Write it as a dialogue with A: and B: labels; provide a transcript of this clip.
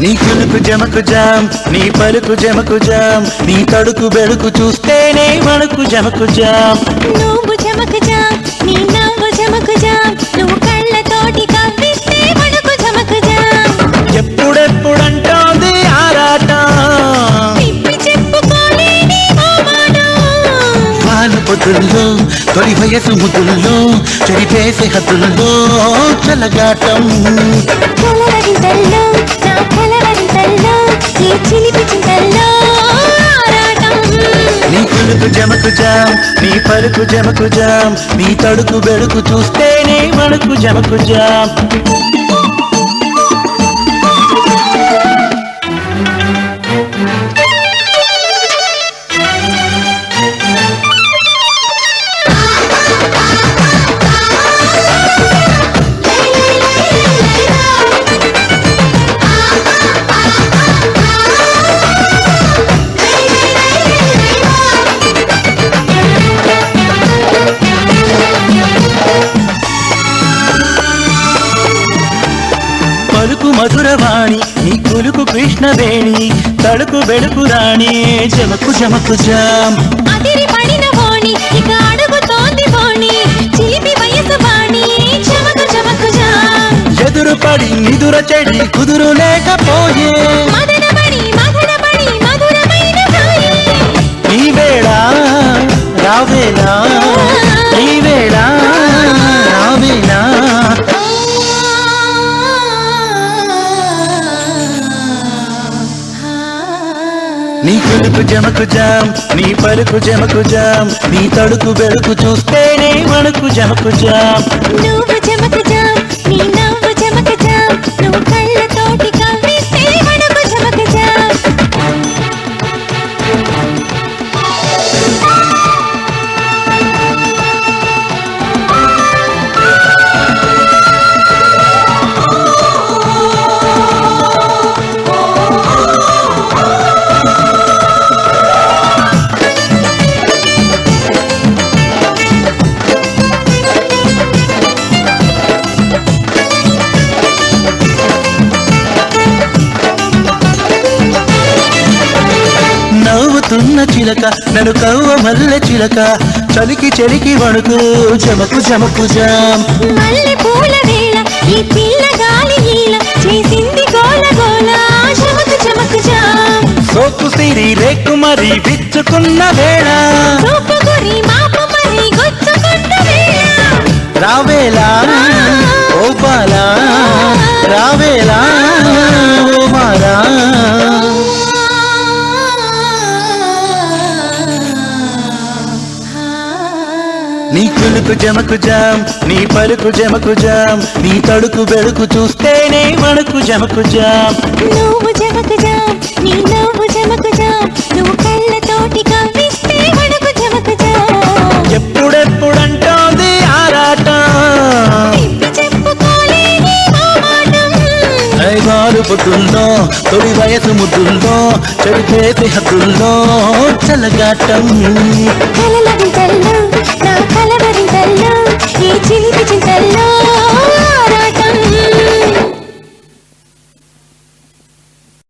A: నీ కులుకు జమకు జాం నీ పలుకు జమకు జాం నీ తడుకు బెడుకు చూస్తేనే మనకు జమకు జాం.
B: నువ్వు జమకుజా నీ నవ్వు జమకుజా నువ్వు కళ్ళతోటి కవ్విస్తే
A: ఎప్పుడెప్పుడంటోంది ఆరాటం?
B: చెప్పుకోలేని ఓ మాట
A: పాలు పొద్దుల్లో తొలి వయసు ముద్దుల్లో చెరిపేసే హద్దుల్లో చలగాటం
B: నీ
A: జమకు జాం నీ పలుకు జమకు జాం నీ తడుకు బెడుకు చూస్తేనే మనకు జమకు జాం పలుకు మధురవాణి నీ కులుకు కృష్ణవేణి తడుకు బెడుకు రాణి జమకు జమకు జాం.
B: అదిరి పడిన వాణి ఇక అడుగుతోంది వాణి చిలిపి వయసు వాణి చమకు చమకుజా
A: ఎదురు పడి నిదుర చెడి కుదురు లేకపోయే. రావేలా పిలుపు జమకు జాం నీ పలుకు జమకు జాం నీ తడుకు బెడుకు చూస్తేనే మనకు జమకు జాం నవ్వుతున్న చిలక నన్ను కవ్వ మల్లె చిలక. చలికి చెలికి వణుకు జమకు జమకు జాం.
B: మల్లె పూల వేళ ఈ పిల్ల గాలి ఈల చేసింది గోల గోల చమకు చమకుజా
A: సోకు సిరి రేకు మరి విచ్చుకున్న వేళ.
B: రూపు గురి మాపు మరి గుచ్చుకున్న వేళ.
A: రావేలా నీ కులుకు జమకు జాం నీ పలుకు జమకు జాం నీ తడుకు బెడుకు చూస్తేనే మనకు జమకు జాం.
B: నువ్వు జమకుజా నీ నవ్వు జమకుజా నువ్వు కళ్ళతోటి కవ్విస్తే మనకు జమకుజా
A: ఎప్పుడెప్పుడంటోంది ఆరాటం? పొద్దుల్లో తొలి వయసు ముద్దుల్లో చెడిపేసి హద్దుల్లో చల్లగాటం.
B: కలల hello.